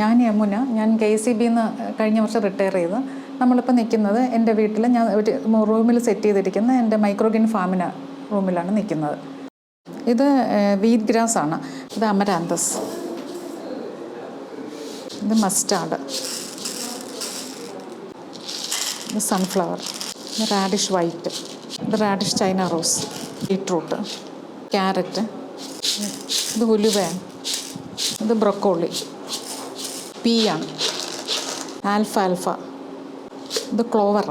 ഞാൻ യമുന ഞാൻ K C bin കഴിഞ്ഞ വർഷം റിട്ടയർ ചെയ്ത്. നമ്മളിപ്പോൾ നിൽക്കുന്നത് എന്റെ വീട്ടിൽ ഞാൻ ഒരു റൂമിൽ സെറ്റ് ചെയ്തിരിക്കുന്ന എന്റെ മൈക്രോഗിൻ ഫാമിന റൂമിലാണ് നിൽക്കുന്നത് ഇത് വീറ്റ് ഗ്രാസ് ആണ്. ഇത് അമരാന്തസ്. ഇത് മസ്റ്റാർഡ് ഇത് സൺഫ്ലവർ ഇത് റാഡിഷ് വൈറ്റ് ഇത് radish China rose beetroot carrot ഇത് ഉലുവയാണ്. ഇത് ബ്രൊക്കോളി പീയാണ് ആൽഫ ആൽഫ ഇത് ക്ലോവർ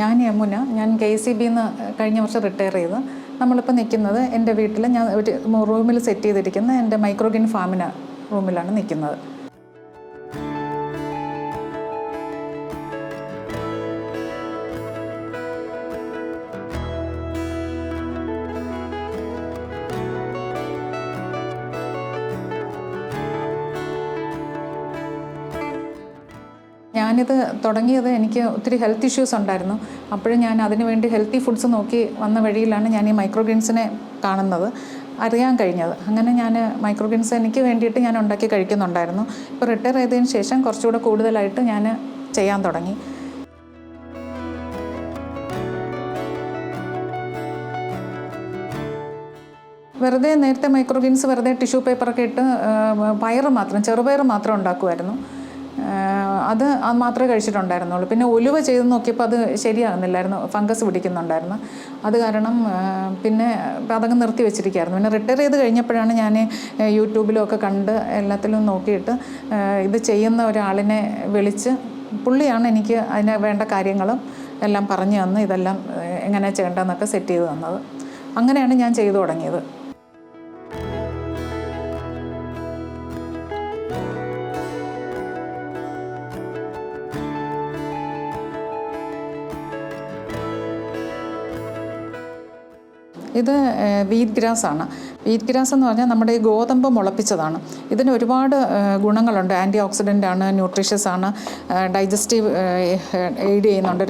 ഞാൻ യമുന ഞാൻ കെ സി ബിയിൽ നിന്ന് കഴിഞ്ഞ വർഷം റിട്ടയർ ചെയ്ത്. നമ്മളിപ്പോൾ നിൽക്കുന്നത് എന്റെ വീട്ടിൽ ഞാൻ ഒരു റൂമിൽ സെറ്റ് ചെയ്തിരിക്കുന്ന എന്റെ മൈക്രോഗിൻ ഫാമിന റൂമിലാണ് നിൽക്കുന്നത് ഞാനിത് തുടങ്ങിയത് എനിക്ക് ഒത്തിരി ഹെൽത്ത് ഇഷ്യൂസ് ഉണ്ടായിരുന്നു. അപ്പോഴും ഞാൻ അതിനു വേണ്ടി ഹെൽത്തി ഫുഡ്സ് നോക്കി വന്ന വഴിയിലാണ് ഞാൻ ഈ മൈക്രോഗ്രീൻസിനെ കാണുന്നത് അറിയാൻ കഴിഞ്ഞത്. അങ്ങനെ ഞാൻ മൈക്രോഗ്രീൻസ് എനിക്ക് വേണ്ടിയിട്ട് ഞാൻ ഉണ്ടാക്കി കഴിക്കുന്നുണ്ടായിരുന്നു. ഇപ്പോൾ റിട്ടയർ ചെയ്തതിന് ശേഷം കുറച്ചുകൂടെ കൂടുതലായിട്ട് ഞാൻ ചെയ്യാൻ തുടങ്ങി. വെറുതെ നേരത്തെ മൈക്രോഗ്രീൻസ് വെറുതെ ടിഷ്യൂ പേപ്പറൊക്കെ ഇട്ട് പയർ മാത്രം ചെറുപയർ മാത്രം ഉണ്ടാക്കുമായിരുന്നു അത് മാത്രമേ കഴിച്ചിട്ടുണ്ടായിരുന്നുള്ളൂ. പിന്നെ ഉലുവ ചെയ്ത് നോക്കിയപ്പോൾ അത് ശരിയാകുന്നില്ലായിരുന്നു. ഫംഗസ് പിടിക്കുന്നുണ്ടായിരുന്നു. അത് കാരണം പിന്നെ അതങ്ങ് നിർത്തി വെച്ചിരിക്കുകയായിരുന്നു. പിന്നെ റിട്ടയർ ചെയ്ത് കഴിഞ്ഞപ്പോഴാണ് ഞാൻ യൂട്യൂബിലും ഒക്കെ കണ്ട് എല്ലാത്തിലും നോക്കിയിട്ട് ഇത് ചെയ്യുന്ന ഒരാളിനെ വിളിച്ച് പുള്ളിയാണ് എനിക്ക് അതിന് വേണ്ട കാര്യങ്ങളും എല്ലാം പറഞ്ഞു തന്ന് ഇതെല്ലാം എങ്ങനെ ചെയ്യേണ്ടതെന്നൊക്കെ സെറ്റ് ചെയ്ത് തന്നത്. അങ്ങനെയാണ് ഞാൻ ചെയ്തു തുടങ്ങിയത്. ഇത് വീറ്റ് ഗ്രാസ് ആണ്. വീറ്റ് ഗ്രാസ് എന്ന് പറഞ്ഞാൽ നമ്മുടെ ഈ ഗോതമ്പ് മുളപ്പിച്ചതാണ്. ഇതിന് ഒരുപാട് ഗുണങ്ങളുണ്ട്. ആന്റി ഓക്സിഡന്റ് ആണ് ന്യൂട്രീഷ്യസ് ആണ് ഡൈജസ്റ്റീവ് എയ്ഡ് ചെയ്യുന്നുണ്ട്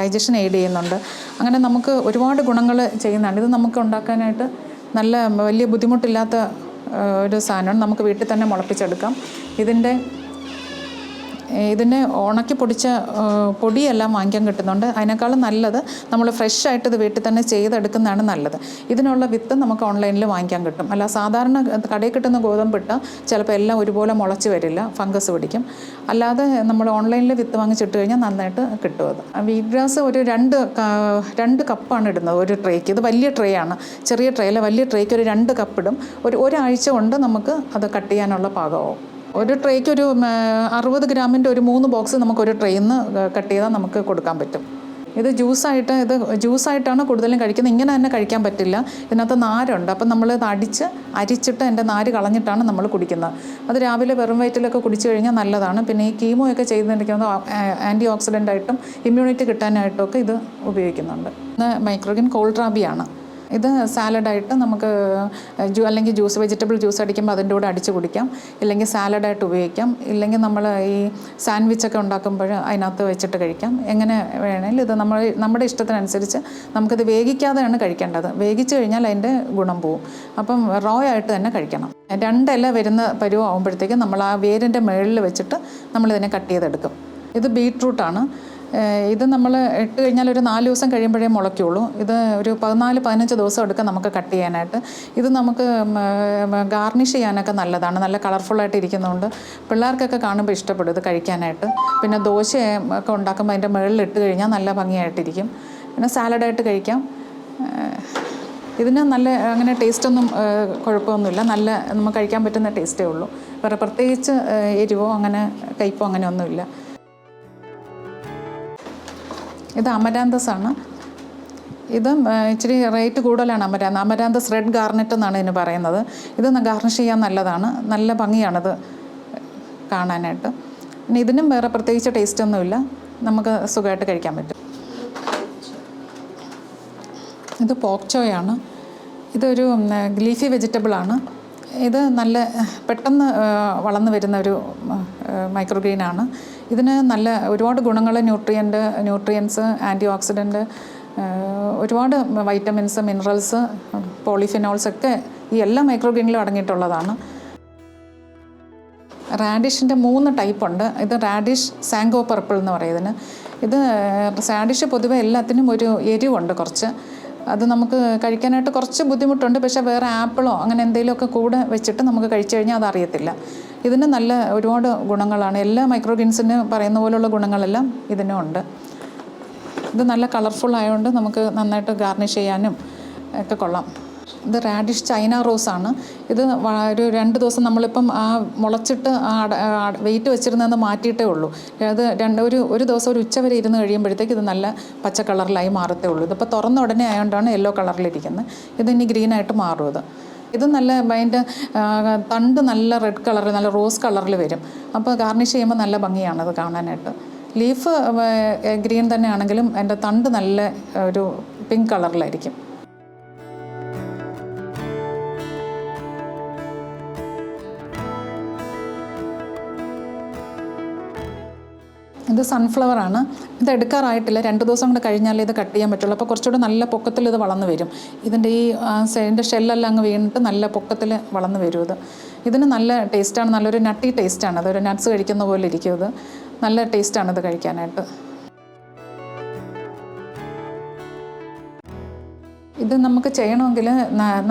ഡൈജഷൻ എയ്ഡ് ചെയ്യുന്നുണ്ട്. അങ്ങനെ നമുക്ക് ഒരുപാട് ഗുണങ്ങൾ ചെയ്യുന്നുണ്ട്. ഇത് നമുക്ക് ഉണ്ടാക്കാനായിട്ട് നല്ല വലിയ ബുദ്ധിമുട്ടില്ലാത്ത ഒരു സാധനമാണ്. നമുക്ക് വീട്ടിൽ തന്നെ മുളപ്പിച്ചെടുക്കാം. ഇതിന്റെ ഇതിനെ ഉണക്കി പൊടിച്ച പൊടിയെല്ലാം വാങ്ങിക്കാൻ കിട്ടുന്നുണ്ട്. അതിനേക്കാളും നല്ലത് നമ്മൾ ഫ്രഷ് ആയിട്ട് ഇത് വീട്ടിൽ തന്നെ ചെയ്തെടുക്കുന്നതാണ് നല്ലത്. ഇതിനുള്ള വിത്ത് നമുക്ക് ഓൺലൈനിൽ വാങ്ങിക്കാൻ കിട്ടും. അല്ല സാധാരണ കടയിൽ കിട്ടുന്ന ഗോതമ്പ് ഇട്ട് ചിലപ്പോൾ എല്ലാം ഒരുപോലെ മുളച്ച് വരില്ല ഫംഗസ് പിടിക്കും. അല്ലാതെ നമ്മൾ ഓൺലൈനിൽ വിത്ത് വാങ്ങിച്ചിട്ട് കഴിഞ്ഞാൽ നന്നായിട്ട് കിട്ടും അത്. വീറ്റ് ഗ്രാസ് ഒരു രണ്ട് രണ്ട് കപ്പാണ് ഇടുന്നത് ഒരു ട്രേക്ക് ഇത് വലിയ ട്രേ ആണ്. ചെറിയ ട്രേ അല്ല വലിയ ട്രേക്ക് ഒരു രണ്ട് കപ്പ് ഇടും. ഒരു ഒരാഴ്ച കൊണ്ട് നമുക്ക് അത് കട്ട് ചെയ്യാനുള്ള പാകമാവും. ഒരു ട്രേക്ക് ഒരു അറുപത് ഗ്രാമിന്റെ ഒരു മൂന്ന് ബോക്സ് നമുക്ക് ഒരു ട്രെയിൽ നിന്ന് കട്ട് ചെയ്താൽ നമുക്ക് കൊടുക്കാൻ പറ്റും. ഇത് ജ്യൂസായിട്ട് ഇത് ജ്യൂസായിട്ടാണ് കൂടുതലും കഴിക്കുന്നത്. ഇങ്ങനെ തന്നെ കഴിക്കാൻ പറ്റില്ല. ഇതിനകത്ത് നാരുണ്ട്. അപ്പം നമ്മൾ ഇത് അടിച്ച് അരിച്ചിട്ട് എന്റെ നാര് കളഞ്ഞിട്ടാണ് നമ്മൾ കുടിക്കുന്നത്. അത് രാവിലെ വെറും വയറ്റിലൊക്കെ കുടിച്ചു കഴിഞ്ഞാൽ നല്ലതാണ്. പിന്നെ ഈ കീമോ ഒക്കെ ചെയ്തിരിക്കുന്നത് ആന്റി ഓക്സിഡന്റ് ആയിട്ടും ഇമ്മ്യൂണിറ്റി കിട്ടാനായിട്ടും ഒക്കെ ഇത് ഉപയോഗിക്കുന്നുണ്ട്. മൈക്രോഗിൻ കോൾഡ്രാബിയാണ് ഇത് സാലഡായിട്ട് നമുക്ക് ജ്യൂ അല്ലെങ്കിൽ ജ്യൂസ് വെജിറ്റബിൾ ജ്യൂസ് അടിക്കുമ്പോൾ അതിന്റെ കൂടെ അടിച്ച് കുടിക്കാം. ഇല്ലെങ്കിൽ സാലഡായിട്ട് ഉപയോഗിക്കാം. ഇല്ലെങ്കിൽ നമ്മൾ ഈ സാൻഡ്വിച്ചൊക്കെ ഉണ്ടാക്കുമ്പോൾ അതിനകത്ത് വെച്ചിട്ട് കഴിക്കാം. എങ്ങനെ വേണേലും ഇത് നമ്മൾ നമ്മുടെ ഇഷ്ടത്തിനനുസരിച്ച് നമുക്കിത് വേഗിക്കാതെയാണ് കഴിക്കേണ്ടത്. വേവിച്ച് കഴിഞ്ഞാൽ അതിന്റെ ഗുണം പോവും. അപ്പം റോ ആയിട്ട് തന്നെ കഴിക്കണം. രണ്ടില വരുന്ന പരുവം ആകുമ്പോഴത്തേക്കും നമ്മൾ ആ വേരിന്റെ മുകളിൽ വെച്ചിട്ട് നമ്മളിതിനെ കട്ട് ചെയ്തെടുക്കും. ഇത് ബീട്രൂട്ടാണ്. ഇത് നമ്മൾ ഇട്ട് കഴിഞ്ഞാൽ ഒരു നാല് ദിവസം കഴിയുമ്പോഴേ മുളയ്ക്കുള്ളൂ. ഇത് ഒരു പതിനാല് പതിനഞ്ച് ദിവസം എടുക്കും നമുക്ക് കട്ട് ചെയ്യാനായിട്ട്. ഇത് നമുക്ക് ഗാർണിഷ് ചെയ്യാനൊക്കെ നല്ലതാണ്. നല്ല കളർഫുള്ളായിട്ട് ഇരിക്കുന്നതുകൊണ്ട് പിള്ളേർക്കൊക്കെ കാണുമ്പോൾ ഇഷ്ടപ്പെടും ഇത് കഴിക്കാനായിട്ട്. പിന്നെ ദോശ ഒക്കെ ഉണ്ടാക്കുമ്പോൾ അതിന്റെ മുകളിൽ ഇട്ട് കഴിഞ്ഞാൽ നല്ല ഭംഗിയായിട്ടിരിക്കും. പിന്നെ സാലഡായിട്ട് കഴിക്കാം. ഇതിന് നല്ല അങ്ങനെ ടേസ്റ്റൊന്നും കുഴപ്പമൊന്നുമില്ല. നല്ല നമുക്ക് കഴിക്കാൻ പറ്റുന്ന ടേസ്റ്റേ ഉള്ളൂ. വേറെ പ്രത്യേകിച്ച് എരിവോ അങ്ങനെ കയ്പോ അങ്ങനെ ഒന്നുമില്ല. ഇത് അമരാന്തസ് ആണ് ഇത് ഇച്ചിരി റേറ്റ് കൂടുതലാണ് അമരാന്ത. അമരാന്തസ് റെഡ് ഗാർണറ്റ് എന്നാണ് ഇതിന് പറയുന്നത്. ഇത് ഗാർണിഷ് ചെയ്യാൻ നല്ലതാണ്. നല്ല ഭംഗിയാണിത് കാണാനായിട്ട്. പിന്നെ ഇതിനും വേറെ പ്രത്യേകിച്ച് ടേസ്റ്റ് ഒന്നുമില്ല. നമുക്ക് സുഖമായിട്ട് കഴിക്കാൻ പറ്റും. ഇത് പോക്ചോയാണ് ഇതൊരു ലീഫി വെജിറ്റബിളാണ് ഇത് നല്ല പെട്ടെന്ന് വളർന്നു വരുന്ന ഒരു മൈക്രോ ഗ്രീനാണ് ഇതിന് നല്ല ഒരുപാട് ഗുണങ്ങൾ ന്യൂട്രിയന്റ് ന്യൂട്രിയൻസ് ആന്റി ഓക്സിഡന്റ് ഒരുപാട് വൈറ്റമിൻസ് മിനറൽസ് പോളിഫിനോൾസ് ഒക്കെ ഈ എല്ലാ മൈക്രോഗ്രീനിലും അടങ്ങിയിട്ടുള്ളതാണ്. റാഡിഷിന്റെ മൂന്ന് ടൈപ്പ് ഉണ്ട്. ഇത് റാഡിഷ് സാങ്കോ പർപ്പിൾ എന്ന് പറയുന്നതിന് ഇത് റാഡിഷ് പൊതുവെ എല്ലാത്തിനും ഒരു എരിവുണ്ട് കുറച്ച്. അത് നമുക്ക് കഴിക്കാനായിട്ട് കുറച്ച് ബുദ്ധിമുട്ടുണ്ട്. പക്ഷേ വേറെ ആപ്പിളോ അങ്ങനെ എന്തെങ്കിലുമൊക്കെ കൂടെ വെച്ചിട്ട് നമുക്ക് കഴിച്ചു കഴിഞ്ഞാൽ അത് അറിയത്തില്ല ഇതിന് നല്ല ഒരുപാട് ഗുണങ്ങളാണ്. എല്ലാ മൈക്രോഗ്രീൻസിന് പറയുന്ന പോലുള്ള ഗുണങ്ങളെല്ലാം ഇതിനും ഉണ്ട്. ഇത് നല്ല കളർഫുൾ ആയതുകൊണ്ട് നമുക്ക് നന്നായിട്ട് ഗാർണിഷ് ചെയ്യാനും ഒക്കെ കൊള്ളാം. ഇത് റാഡിഷ് ചൈന റോസാണ് ഇത് ഒരു രണ്ട് ദിവസം നമ്മളിപ്പം ആ മുളച്ചിട്ട് വെയിറ്റ് വെച്ചിരുന്നത് മാറ്റിയിട്ടേ ഉള്ളൂ. അത് രണ്ട് ഒരു ഒരു ദിവസം ഒരു ഉച്ച വരെ ഇരുന്ന് കഴിയുമ്പോഴത്തേക്ക് ഇത് നല്ല പച്ച കളറിലായി മാറത്തേ ഉള്ളൂ. ഇതിപ്പോൾ തുറന്ന ഉടനെ ആയതുകൊണ്ടാണ് യെല്ലോ കളറിലിരിക്കുന്നത് ഇത് ഇനി ഗ്രീനായിട്ട് മാറും ഇത്. ഇത് നല്ല അതിന്റെ തണ്ട് നല്ല റെഡ് കളറിൽ നല്ല റോസ് കളറിൽ വരും. അപ്പോൾ ഗാർണിഷ് ചെയ്യുമ്പോൾ നല്ല ഭംഗിയാണ് അത് കാണാനായിട്ട്. ലീഫ് ഗ്രീൻ തന്നെ ആണെങ്കിലും എന്റെ തണ്ട് നല്ല ഒരു പിങ്ക് കളറിലായിരിക്കും ഇത് സൺഫ്ലവർ ആണ്. ഇത് എടുക്കാറായിട്ടില്ല. രണ്ട് ദിവസം കൂടെ കഴിഞ്ഞാലേ ഇത് കട്ട് ചെയ്യാൻ പറ്റുള്ളൂ. അപ്പോൾ കുറച്ചുകൂടെ നല്ല പൊക്കത്തിൽ ഇത് വളർന്നു വരും. ഇതിന്റെ ഈ ഇതിന്റെ ഷെല്ലെല്ലാം അങ്ങ് വീണിട്ട് നല്ല പൊക്കത്തിൽ വളർന്നു വരും ഇത്. ഇതിന് നല്ല ടേസ്റ്റാണ് നല്ലൊരു നട്ടി ടേസ്റ്റാണ് അതൊരു നട്ട്സ് കഴിക്കുന്ന പോലെ ഇരിക്കും ഇത്. നല്ല ടേസ്റ്റാണ് ഇത് കഴിക്കാനായിട്ട്. ഇത് നമുക്ക് ചെയ്യണമെങ്കിൽ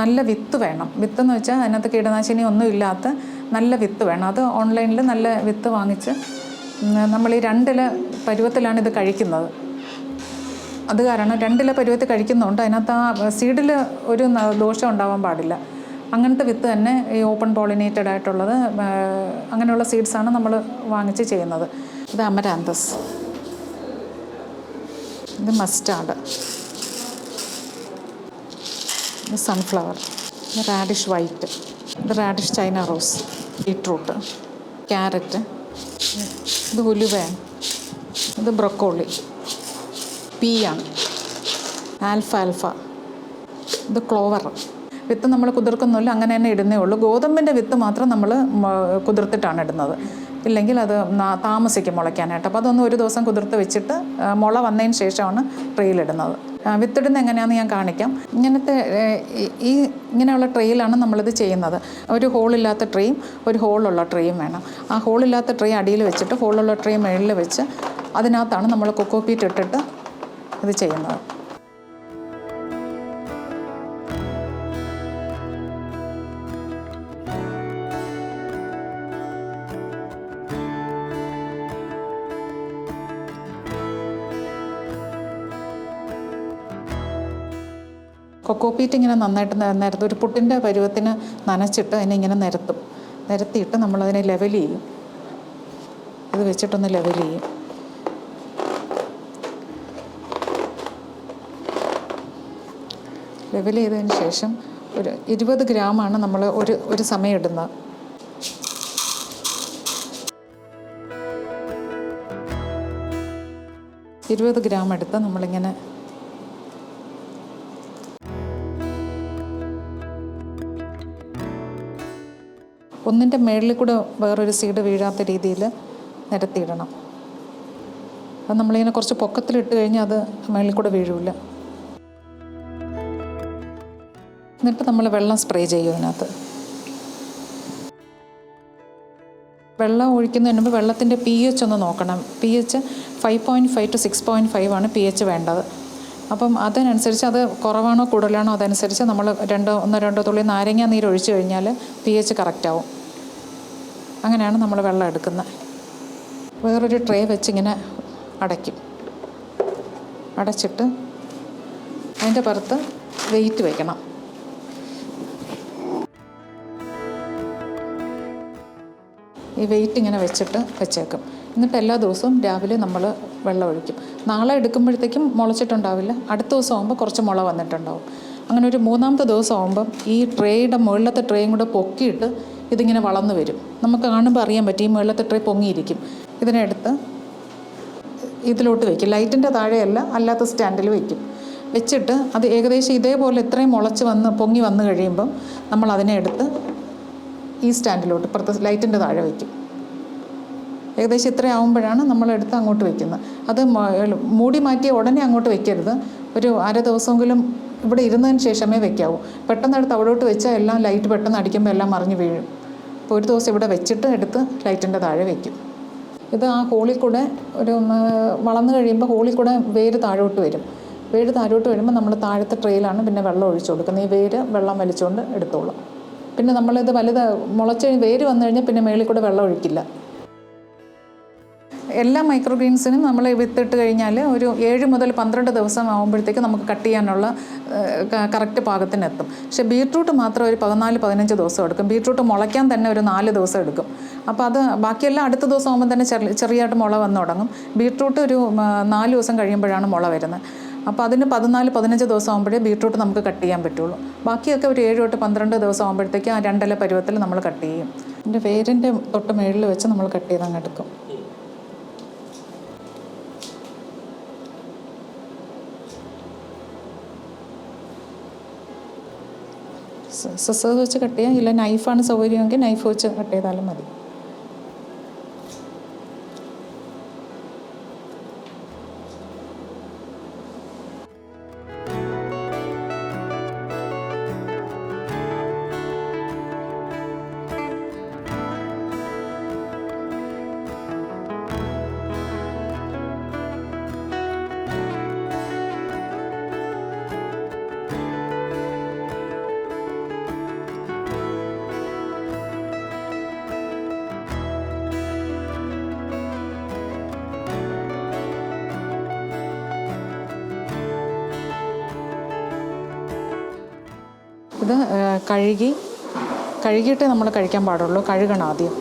നല്ല വിത്ത് വേണം. വിത്ത് എന്ന് വെച്ചാൽ അതിനകത്ത് കീടനാശിനി ഒന്നും ഇല്ലാത്ത നല്ല വിത്ത് വേണം. അത് ഓൺലൈനിൽ നല്ല വിത്ത് വാങ്ങിച്ച് നമ്മൾ ഈ രണ്ടില പരുവത്തിലാണ് ഇത് കഴിക്കുന്നത്. അത് കാരണം രണ്ടില പരുവത്തിൽ കഴിക്കുന്നതുകൊണ്ട് അതിനകത്ത് ആ സീഡിൽ ഒരു ദോഷം ഉണ്ടാവാൻ പാടില്ല. അങ്ങനത്തെ വിത്ത് തന്നെ ഈ ഓപ്പൺ പോളിനേറ്റഡ് ആയിട്ടുള്ളത് അങ്ങനെയുള്ള സീഡ്സാണ് നമ്മൾ വാങ്ങിച്ച് ചെയ്യുന്നത്. ഇത് അമരാന്തസ്. ഇത് മസ്റ്റാർഡ്. ഇത് സൺഫ്ലവർ. ഇത് റാഡിഷ് വൈറ്റ്. ഇത് radish China rose. Beetroot. Carrot. ഇത് ഉലുവയാണ് ഇത് ബ്രൊക്കോളി. പീയാണ്. ആൽഫ ആൽഫ. ഇത് ക്ലോവർ. വിത്ത് നമ്മൾ കുതിർക്കുന്നില്ല അങ്ങനെ തന്നെ ഇടുന്നേ ഉള്ളൂ. ഗോതമ്പിന്റെ വിത്ത് മാത്രം നമ്മൾ കുതിർത്തിട്ടാണ് ഇടുന്നത്. ഇല്ലെങ്കിൽ അത് താമസിക്കും മുളയ്ക്കാനായിട്ട്. അപ്പോൾ അതൊന്ന് ഒരു ദിവസം കുതിർത്ത് വെച്ചിട്ട് മുള വന്നതിന് ശേഷമാണ് ട്രെയിലിടുന്നത് ആ, വിത്തിടുന്നത് എങ്ങനെയാണെന്ന് ഞാൻ കാണിക്കാം. ഇങ്ങനത്തെ ഈ- ഇങ്ങനെയുള്ള ട്രെയിലാണ് നമ്മളിത് ചെയ്യുന്നത്. ഒരു ഹോളില്ലാത്ത ട്രെയും ഒരു ഹോളുള്ള ട്രെയും വേണം. ആ ഹോളില്ലാത്ത ട്രേ അടിയിൽ വെച്ചിട്ട് ഹോളുള്ള ട്രേ മുകളിൽ വെച്ച് അതിനകത്താണ് നമ്മൾ കൊക്കോപ്പീറ്റ് ഇട്ടിട്ട് ഇത് ചെയ്യുന്നത്. കൊക്കോപ്പീറ്റ് ഇങ്ങനെ നന്നായിട്ട് നിരത്തും. ഒരു പുട്ടിന്റെ പരുവത്തിന് നനച്ചിട്ട് അതിനെ ഇങ്ങനെ നിരത്തും. നിരത്തിയിട്ട് നമ്മളതിനെ ലെവൽ ചെയ്യും. ഇത് വെച്ചിട്ടൊന്ന് ലെവൽ ചെയ്യും. ലെവൽ ചെയ്തതിന് ശേഷം ഒരു ഇരുപത് ഗ്രാമാണ് നമ്മൾ ഒരു ഒരു സമയം ഇടുന്നത്. ഇരുപത് ഗ്രാം എടുത്ത് നമ്മളിങ്ങനെ ഒന്നിന്റെ മേളിൽ കൂടെ വേറൊരു സീഡ് വീഴാത്ത രീതിയിൽ നിരത്തിയിടണം. അത് നമ്മളിങ്ങനെ കുറച്ച് പൊക്കത്തിലിട്ട് കഴിഞ്ഞാൽ അത് മേളിൽ കൂടെ വീഴില്ല എന്നിട്ട് നമ്മൾ വെള്ളം സ്പ്രേ ചെയ്യും അതിനകത്ത്. വെള്ളം ഒഴിക്കുന്നതിന് മുമ്പ് വെള്ളത്തിന്റെ പി എച്ച് ഒന്ന് നോക്കണം. P H five point five two six point five ആണ് പി എച്ച് വേണ്ടത്. അപ്പം അതിനനുസരിച്ച് അത് കുറവാണോ കൂടുതലാണോ അതനുസരിച്ച് നമ്മൾ രണ്ടോ ഒന്നോ രണ്ടോ തുള്ളി നാരങ്ങ നീര് ഒഴിച്ചു കഴിഞ്ഞാൽ പി എച്ച് കറക്റ്റ് ആവും. അങ്ങനെയാണ് നമ്മൾ വെള്ളം എടുക്കുന്നത്. വേറൊരു ട്രേ വെച്ചിങ്ങനെ അടയ്ക്കും. അടച്ചിട്ട് അതിന്റെ പുറത്ത് വെയിറ്റ് വയ്ക്കണം ഈ വെയിറ്റ് ഇങ്ങനെ വെച്ചിട്ട് വെച്ചേക്കും. എന്നിട്ട് എല്ലാ ദിവസവും രാവിലെ നമ്മൾ വെള്ളം ഒഴിക്കും. നാളെ എടുക്കുമ്പോഴത്തേക്കും മുളച്ചിട്ടുണ്ടാവില്ല. അടുത്ത ദിവസം ആകുമ്പോൾ കുറച്ച് മുള വന്നിട്ടുണ്ടാവും. അങ്ങനെ ഒരു മൂന്നാമത്തെ ദിവസം ആകുമ്പം ഈ ട്രേയുടെ മുകളിലത്തെ ട്രേയും കൂടെ പൊക്കിയിട്ട് ഇതിങ്ങനെ വളർന്നു വരും. നമുക്ക് കാണുമ്പോൾ അറിയാൻ പറ്റും ഈ മുകളിലത്തെ ട്രേ പൊങ്ങിയിരിക്കും. ഇതിനെടുത്ത് ഇതിലോട്ട് വയ്ക്കും ലൈറ്റിന്റെ താഴെയല്ല അല്ലാത്ത സ്റ്റാൻഡിൽ വയ്ക്കും വെച്ചിട്ട് അത് ഏകദേശം ഇതേപോലെ ഇത്രയും മുളച്ച് വന്ന് പൊങ്ങി വന്നു കഴിയുമ്പം നമ്മൾ അതിനെ എടുത്ത് ഈ സ്റ്റാൻഡിലോട്ട് ഇപ്പുറത്തെ ലൈറ്റിന്റെ താഴെ വയ്ക്കും ഏകദേശം ഇത്ര ആകുമ്പോഴാണ് നമ്മളെടുത്ത് അങ്ങോട്ട് വയ്ക്കുന്നത് അത് മൂടി മാറ്റിയ ഉടനെ അങ്ങോട്ട് വയ്ക്കരുത് ഒരു അര ദിവസമെങ്കിലും ഇവിടെ ഇരുന്നതിന് ശേഷമേ വയ്ക്കാവൂ പെട്ടെന്ന് എടുത്ത് അവിടോട്ട് വെച്ചാൽ എല്ലാം ലൈറ്റ് പെട്ടെന്ന് അടിക്കുമ്പോൾ എല്ലാം മറിഞ്ഞ് വീഴും. അപ്പോൾ ഒരു ദിവസം ഇവിടെ വെച്ചിട്ട് എടുത്ത് ലൈറ്റിന്റെ താഴെ വയ്ക്കും ഇത് ആ ഹോളിൽ കൂടെ ഒരു വളർന്നു കഴിയുമ്പോൾ ഹോളിൽ കൂടെ വേര് താഴോട്ട് വരും. വേര് താഴോട്ട് വരുമ്പോൾ നമ്മൾ താഴത്തെ ട്രെയിലാണ് പിന്നെ വെള്ളം ഒഴിച്ചു കൊടുക്കുന്നത്. ഈ വേര് വെള്ളം വലിച്ചുകൊണ്ട് എടുത്തോളും. പിന്നെ നമ്മളിത് വലുത് മുളച്ച് വേര് വന്നു കഴിഞ്ഞാൽ പിന്നെ മേളിൽ കൂടെ വെള്ളം ഒഴിക്കില്ല. എല്ലാ മൈക്രോ ഗ്രീൻസിനും നമ്മൾ വിത്തിട്ട് കഴിഞ്ഞാൽ ഒരു ഏഴ് മുതൽ പന്ത്രണ്ട് ദിവസം ആകുമ്പോഴത്തേക്ക് നമുക്ക് കട്ട് ചെയ്യാനുള്ള കറക്റ്റ് പാകത്തിനെത്തും. പക്ഷെ ബീട്രൂട്ട് മാത്രം ഒരു പതിനാല് പതിനഞ്ച് ദിവസം എടുക്കും. ബീട്രൂട്ട് മുളയ്ക്കാൻ തന്നെ ഒരു നാല് ദിവസം എടുക്കും. അപ്പോൾ അത് ബാക്കിയെല്ലാം അടുത്ത ദിവസം ആകുമ്പോൾ തന്നെ ചെറിയ ചെറിയതായിട്ട് മുള വന്നു തുടങ്ങും. ബീട്രൂട്ട് ഒരു നാല് ദിവസം കഴിയുമ്പോഴാണ് മുള വരുന്നത്. അപ്പോൾ അതിന് പതിനാല് പതിനഞ്ച് ദിവസം ആകുമ്പോഴേ ബീട്രൂട്ട് നമുക്ക് കട്ട് ചെയ്യാൻ പറ്റുള്ളൂ. ബാക്കിയൊക്കെ ഒരു ഏഴ് തൊട്ട് പന്ത്രണ്ട് ദിവസം ആകുമ്പോഴത്തേക്ക് ആ രണ്ടില പരുവത്തിൽ നമ്മൾ കട്ട് ചെയ്യും. എന്റെ വേരിന്റെ തൊട്ട് മേളിൽ വെച്ച് നമ്മൾ കട്ട് ചെയ്ത് അങ്ങ് എടുക്കും. സിസേഴ്സ് വെച്ച് കട്ട് ചെയ്യാം ഇല്ല. നൈഫാണ് സൗകര്യമെങ്കിൽ നൈഫ് വെച്ച് കട്ട് ചെയ്താലും മതി. ഇത് കഴുകി കഴുകിയിട്ടേ നമ്മൾ കഴിക്കാൻ പാടുള്ളൂ കഴുകണം ആദ്യം.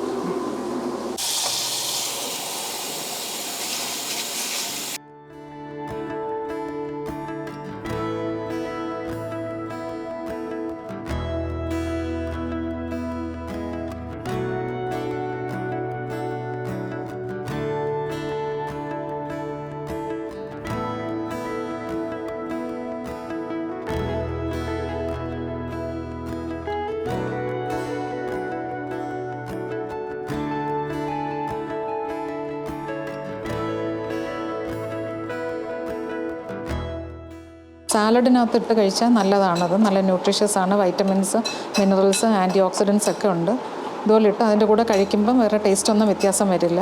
സാലഡിനകത്തിട്ട് കഴിച്ചാൽ നല്ലതാണത് നല്ല ന്യൂട്രീഷ്യസ് ആണ്. വൈറ്റമിൻസ് മിനറൽസ് ആന്റി ഓക്സിഡൻസ് ഒക്കെ ഉണ്ട്. ഇതുപോലിട്ട് അതിന്റെ കൂടെ കഴിക്കുമ്പം വേറെ ടേസ്റ്റ് ഒന്നും വ്യത്യാസം വരില്ല.